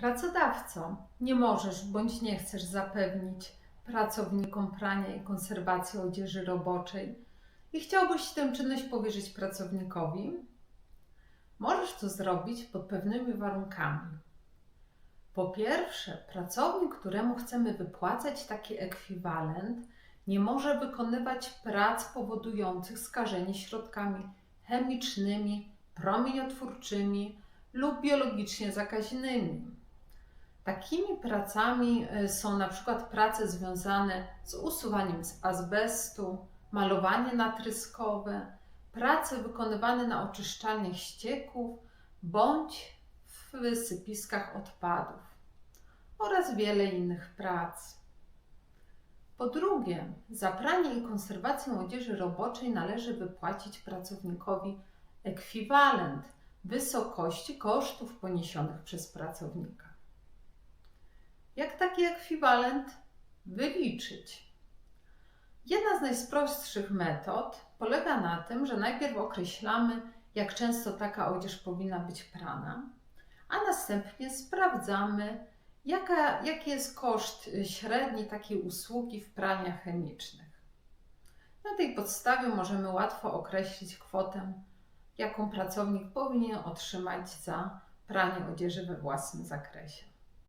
Pracodawco, nie możesz bądź nie chcesz zapewnić pracownikom prania i konserwacji odzieży roboczej i chciałbyś tę czynność powierzyć pracownikowi? Możesz to zrobić pod pewnymi warunkami. Po pierwsze, pracownik, któremu chcemy wypłacać taki ekwiwalent, nie może wykonywać prac powodujących skażenie środkami chemicznymi, promieniotwórczymi lub biologicznie zakaźnymi. Takimi pracami y, są na przykład prace związane z usuwaniem z azbestu, malowanie natryskowe, prace wykonywane na oczyszczalniach ścieków bądź w wysypiskach odpadów oraz wiele innych prac. Po drugie, za pranie i konserwację odzieży roboczej należy wypłacić pracownikowi ekwiwalent wysokości kosztów poniesionych przez pracownika. Jak taki ekwiwalent wyliczyć? Jedna z najprostszych metod polega na tym, że najpierw określamy, jak często taka odzież powinna być prana, a następnie sprawdzamy, jaka, jaki jest koszt średni takiej usługi w pralniach chemicznych. Na tej podstawie możemy łatwo określić kwotę, jaką pracownik powinien otrzymać za pranie odzieży we własnym zakresie.